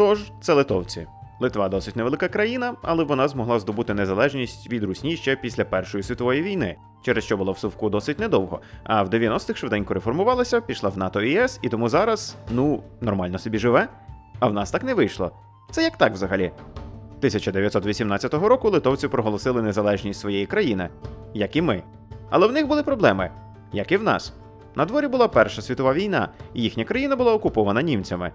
Тож, це литовці. Литва досить невелика країна, але вона змогла здобути незалежність від Русні ще після Першої світової війни, через що була в совку досить недовго. А в 90-х швиденько реформувалася, пішла в НАТО і ЄС, і тому зараз, ну, нормально собі живе. А в нас так не вийшло. Це як так взагалі? 1918 року литовці проголосили незалежність своєї країни, як і ми. Але в них були проблеми, як і в нас. На дворі була Перша світова війна, і їхня країна була окупована німцями.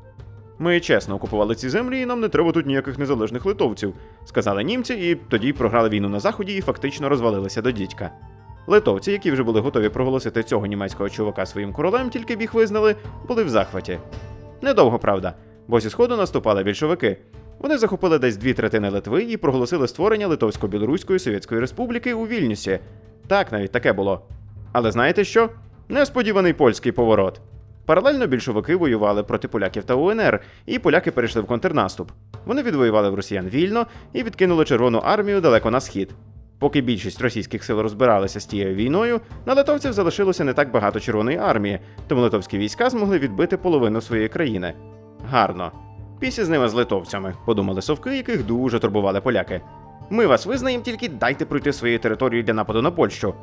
Ми чесно окупували ці землі, і нам не треба тут ніяких незалежних литовців, сказали німці, і тоді програли війну на заході і фактично розвалилися до дідька. Литовці, які вже були готові проголосити цього німецького чувака своїм королем, тільки б їх визнали, були в захваті. Недовго, правда, бо зі сходу наступали більшовики. Вони захопили десь дві третини Литви і проголосили створення Литовсько-Білоруської Совєтської Республіки у Вільнюсі. Так, навіть таке було. Але знаєте що? Несподіваний польський поворот. Паралельно більшовики воювали проти поляків та УНР, і поляки перейшли в контрнаступ. Вони відвоювали в росіян вільно і відкинули Червону армію далеко на схід. Поки більшість російських сил розбиралися з тією війною, на литовців залишилося не так багато Червоної армії, тому литовські війська змогли відбити половину своєї країни. Гарно. Пісі з ними з литовцями, подумали совки, яких дуже турбували поляки. Ми вас визнаємо, тільки дайте пройти своєю територією для нападу на Польщу.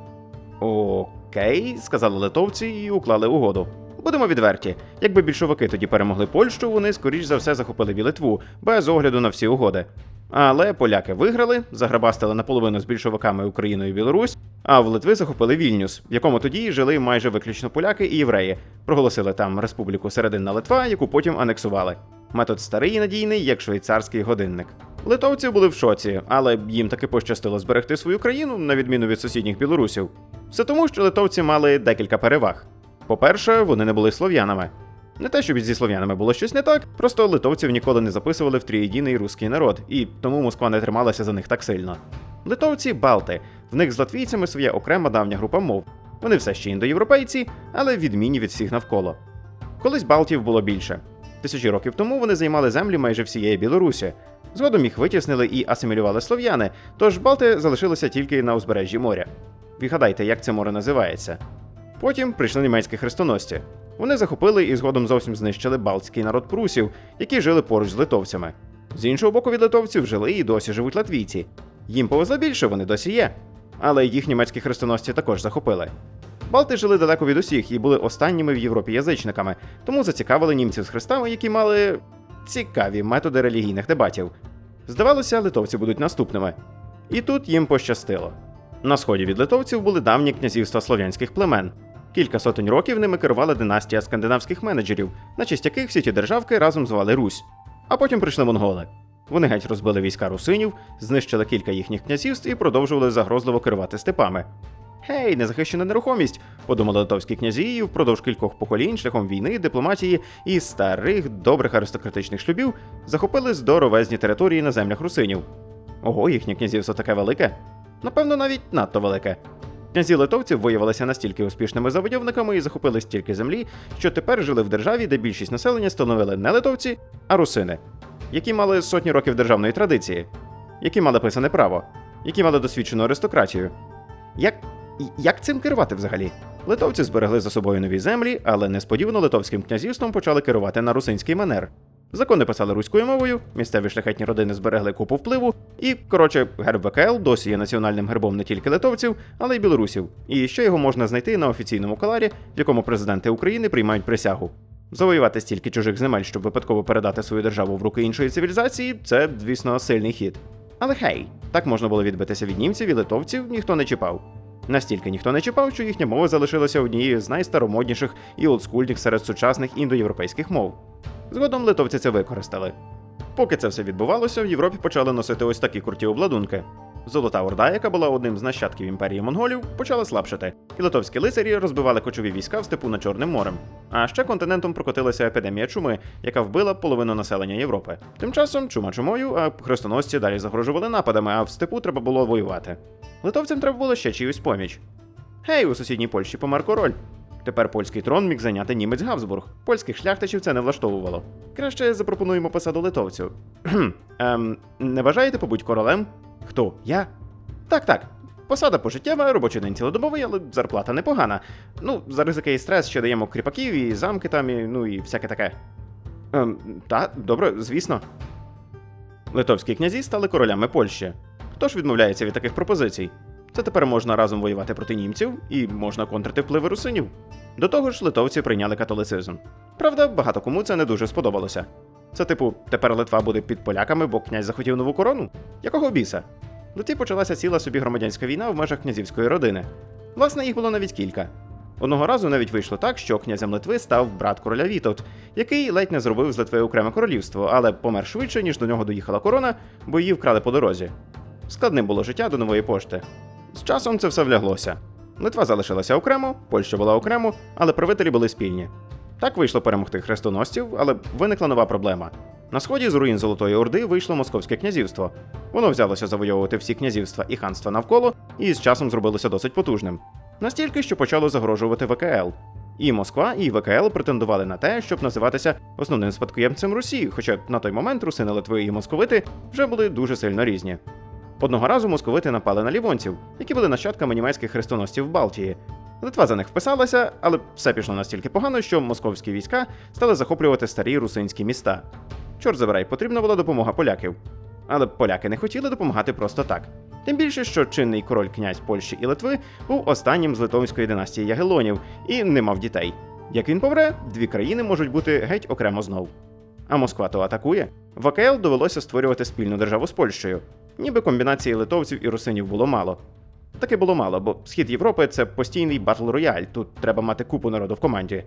Окей, сказали литовці і уклали угоду. Будемо відверті, якби більшовики тоді перемогли Польщу, вони скоріш за все захопили б Литву, без огляду на всі угоди. Але поляки виграли, заграбастили наполовину з більшовиками Україну і Білорусь, а в Литви захопили Вільнюс, в якому тоді жили майже виключно поляки і євреї. Проголосили там Республіку Серединна Литва, яку потім анексували. Метод старий і надійний, як швейцарський годинник. Литовці були в шоці, але їм таки пощастило зберегти свою країну, на відміну від сусідніх білорусів. Все тому, що литовці мали декілька переваг. По-перше, вони не були слов'янами. Не те, щоб зі слов'янами було щось не так, просто литовців ніколи не записували в трієдиний руський народ, і тому Москва не трималася за них так сильно. Литовці балти, в них з латвійцями своя окрема давня група мов. Вони все ще індоєвропейці, але відмінні від всіх навколо. Колись Балтів було більше. Тисячі років тому вони займали землі майже всієї Білорусі. Згодом їх витіснили і асимілювали слов'яни, тож Балти залишилися тільки на узбережжі моря. Вігадайте, як це море називається. Потім прийшли німецькі хрестоносці. Вони захопили і згодом зовсім знищили балтський народ прусів, які жили поруч з литовцями. З іншого боку, від литовців жили і досі живуть латвійці. Їм повезло більше, вони досі є. Але їх німецькі хрестоносці також захопили. Балти жили далеко від усіх і були останніми в Європі язичниками, тому зацікавили німців з хрестами, які мали цікаві методи релігійних дебатів. Здавалося, литовці будуть наступними. І тут їм пощастило. На сході від литовців були давні князівства слов'янських племен. Кілька сотень років ними керувала династія скандинавських менеджерів, на честь яких всі ті державки разом звали Русь. А потім прийшли монголи. Вони геть розбили війська русинів, знищили кілька їхніх князівств і продовжували загрозливо керувати степами. Гей, незахищена нерухомість, подумали литовські князі і впродовж кількох поколінь шляхом війни, дипломатії і старих добрих аристократичних шлюбів захопили здоровезні території на землях русинів. Ого, їхнє князівство таке велике. Напевно, навіть надто велике. Князі литовців виявилися настільки успішними завойовниками і захопили стільки землі, що тепер жили в державі, де більшість населення становили не литовці, а русини, які мали сотні років державної традиції, які мали писане право, які мали досвідчену аристократію. Як, як цим керувати взагалі? Литовці зберегли за собою нові землі, але несподівано литовським князівством почали керувати на русинський манер. Закони писали руською мовою, місцеві шляхетні родини зберегли купу впливу, і, коротше, герб ВКЛ досі є національним гербом не тільки литовців, але й білорусів. І ще його можна знайти на офіційному коларі, в якому президенти України приймають присягу. Завоювати стільки чужих земель, щоб випадково передати свою державу в руки іншої цивілізації, це, звісно, сильний хід. Але хей, так можна було відбитися від німців і литовців, ніхто не чіпав. Настільки ніхто не чіпав, що їхня мова залишилася однією з найстаромодніших і олдскульних серед сучасних індоєвропейських мов. Згодом литовці це використали. Поки це все відбувалося, в Європі почали носити ось такі круті обладунки. Золота Орда, яка була одним з нащадків імперії монголів, почала слабшати, і литовські лицарі розбивали кочові війська в степу над Чорним морем. А ще континентом прокотилася епідемія чуми, яка вбила половину населення Європи. Тим часом чума чумою, а хрестоносці далі загрожували нападами, а в степу треба було воювати. Литовцям треба було ще чиюсь поміч. Гей, у сусідній Польщі помер король. Тепер польський трон міг зайняти німець Габсбург. Польських шляхтичів це не влаштовувало. Краще запропонуємо посаду литовцю. Ем, не бажаєте побудь королем? Хто? Я? Так, так. Посада пожиттєва, робочий день цілодобовий, але зарплата непогана. Ну, за ризики і стрес ще даємо кріпаків і замки там, і, ну і всяке таке. Ем, та, добре, звісно. Литовські князі стали королями Польщі. Хто ж відмовляється від таких пропозицій? Це тепер можна разом воювати проти німців і можна контрити впливи русинів. До того ж, литовці прийняли католицизм. Правда, багато кому це не дуже сподобалося. Це типу, тепер Литва буде під поляками, бо князь захотів нову корону? Якого біса? В Литві почалася ціла собі громадянська війна в межах князівської родини. Власне, їх було навіть кілька. Одного разу навіть вийшло так, що князем Литви став брат короля Вітовт, який ледь не зробив з Литви окреме королівство, але помер швидше, ніж до нього доїхала корона, бо її вкрали по дорозі. Складним було життя до нової пошти. З часом це все вляглося. Литва залишилася окремо, Польща була окремо, але правителі були спільні. Так вийшло перемогти хрестоносців, але виникла нова проблема. На сході з руїн Золотої Орди вийшло Московське князівство. Воно взялося завойовувати всі князівства і ханства навколо, і з часом зробилося досить потужним. Настільки, що почало загрожувати ВКЛ. І Москва, і ВКЛ претендували на те, щоб називатися основним спадкоємцем Росії, хоча на той момент русини Литви і московити вже були дуже сильно різні. Одного разу московити напали на лівонців, які були нащадками німецьких хрестоносців в Балтії. Литва за них вписалася, але все пішло настільки погано, що московські війська стали захоплювати старі русинські міста. Чорт забирай, потрібна була допомога поляків. Але поляки не хотіли допомагати просто так. Тим більше, що чинний король князь Польщі і Литви був останнім з литовської династії Ягелонів і не мав дітей. Як він помре, дві країни можуть бути геть окремо знов. А Москва то атакує. В довелося створювати спільну державу з Польщею. Ніби комбінації литовців і русинів було мало. Таки було мало, бо схід Європи це постійний батл рояль, тут треба мати купу народу в команді.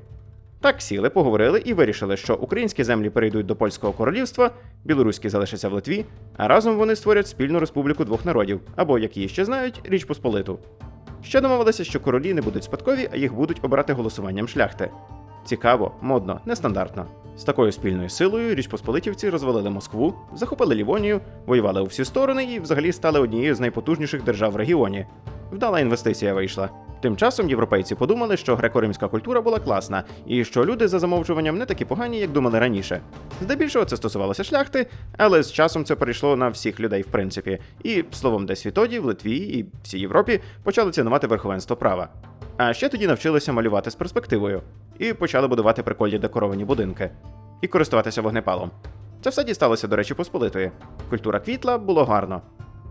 Так сіли, поговорили і вирішили, що українські землі перейдуть до польського королівства, білоруські залишаться в Литві, а разом вони створять спільну республіку двох народів, або, як її ще знають, Річ Посполиту. Ще домовилися, що королі не будуть спадкові, а їх будуть обирати голосуванням шляхти. Цікаво, модно, нестандартно. З такою спільною силою річпосполитівці розвалили Москву, захопили Лівонію, воювали у всі сторони і взагалі стали однією з найпотужніших держав в регіоні. Вдала інвестиція вийшла. Тим часом європейці подумали, що греко-римська культура була класна, і що люди за замовчуванням не такі погані, як думали раніше. Здебільшого це стосувалося шляхти, але з часом це перейшло на всіх людей в принципі. І словом, десь відтоді, в Литві і всій Європі почали цінувати верховенство права. А ще тоді навчилися малювати з перспективою і почали будувати прикольні декоровані будинки і користуватися вогнепалом. Це все дісталося, до речі, посполитої. Культура квітла було гарно.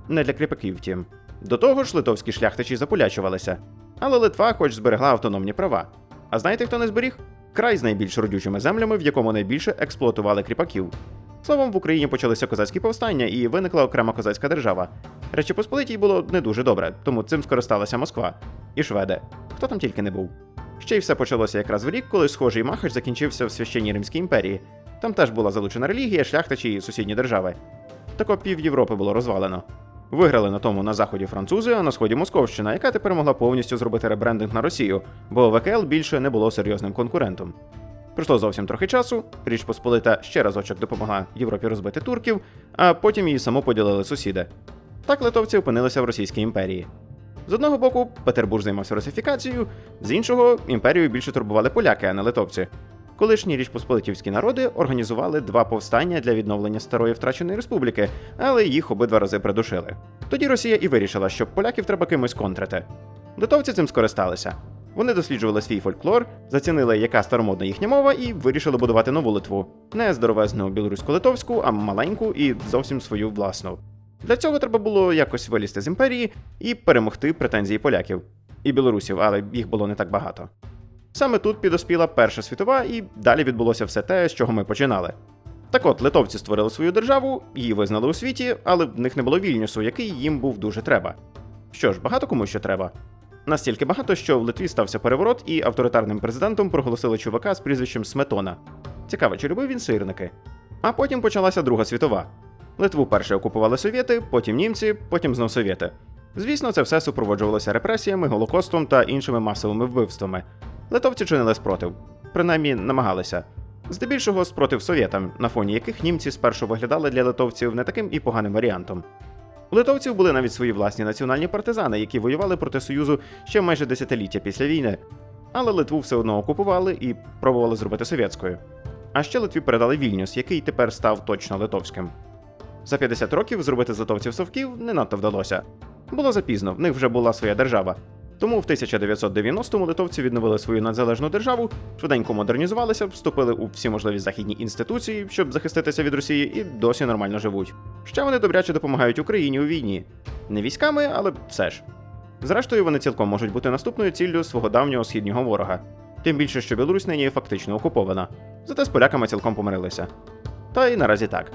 Не для кріпаків, втім. До того ж, литовські шляхтичі заполячувалися. Але Литва хоч зберегла автономні права. А знаєте, хто не зберіг? Край з найбільш родючими землями, в якому найбільше експлуатували кріпаків. Словом, в Україні почалися козацькі повстання і виникла окрема козацька держава. Речі Посполитій було не дуже добре, тому цим скористалася Москва і шведи. Хто там тільки не був. Ще й все почалося якраз в рік, коли схожий махач закінчився в священній Римській імперії. Там теж була залучена релігія, шляхтичі і сусідні держави. Тако пів Європи було розвалено. Виграли на тому на заході французи, а на сході Московщина, яка тепер могла повністю зробити ребрендинг на Росію, бо ВКЛ більше не було серйозним конкурентом. Пройшло зовсім трохи часу. Річ Посполита ще разочок допомогла Європі розбити турків, а потім її саму поділили сусіди. Так литовці опинилися в Російській імперії. З одного боку, Петербург займався русифікацією, з іншого імперію більше турбували поляки, а не литовці. Колишні річпосполитівські народи організували два повстання для відновлення старої втраченої республіки, але їх обидва рази придушили. Тоді Росія і вирішила, що поляків треба кимось контрити. Литовці цим скористалися. Вони досліджували свій фольклор, зацінили, яка старомодна їхня мова, і вирішили будувати нову Литву. Не здоровезну білорусько-литовську, а маленьку і зовсім свою власну. Для цього треба було якось вилізти з імперії і перемогти претензії поляків і білорусів, але їх було не так багато. Саме тут підоспіла Перша світова, і далі відбулося все те, з чого ми починали. Так от, литовці створили свою державу, її визнали у світі, але в них не було вільнюсу, який їм був дуже треба. Що ж, багато кому що треба. Настільки багато, що в Литві стався переворот, і авторитарним президентом проголосили чувака з прізвищем Сметона. Цікаво, чи любив він сирники? А потім почалася Друга світова. Литву перше окупували совєти, потім німці, потім знов совєти. Звісно, це все супроводжувалося репресіями, голокостом та іншими масовими вбивствами. Литовці чинили спротив, принаймні намагалися. Здебільшого спротив совєтам, на фоні яких німці спершу виглядали для литовців не таким і поганим варіантом. У литовців були навіть свої власні національні партизани, які воювали проти Союзу ще майже десятиліття після війни. Але Литву все одно окупували і пробували зробити совєтською. А ще Литві передали Вільнюс, який тепер став точно литовським. За 50 років зробити з литовців совків не надто вдалося. Було запізно, в них вже була своя держава. Тому в 1990-му литовці відновили свою незалежну державу, швиденько модернізувалися, вступили у всі можливі західні інституції, щоб захиститися від Росії, і досі нормально живуть. Ще вони добряче допомагають Україні у війні. Не військами, але все ж. Зрештою, вони цілком можуть бути наступною ціллю свого давнього східнього ворога. Тим більше, що Білорусь нині фактично окупована. Зате з поляками цілком помирилися. Та й наразі так.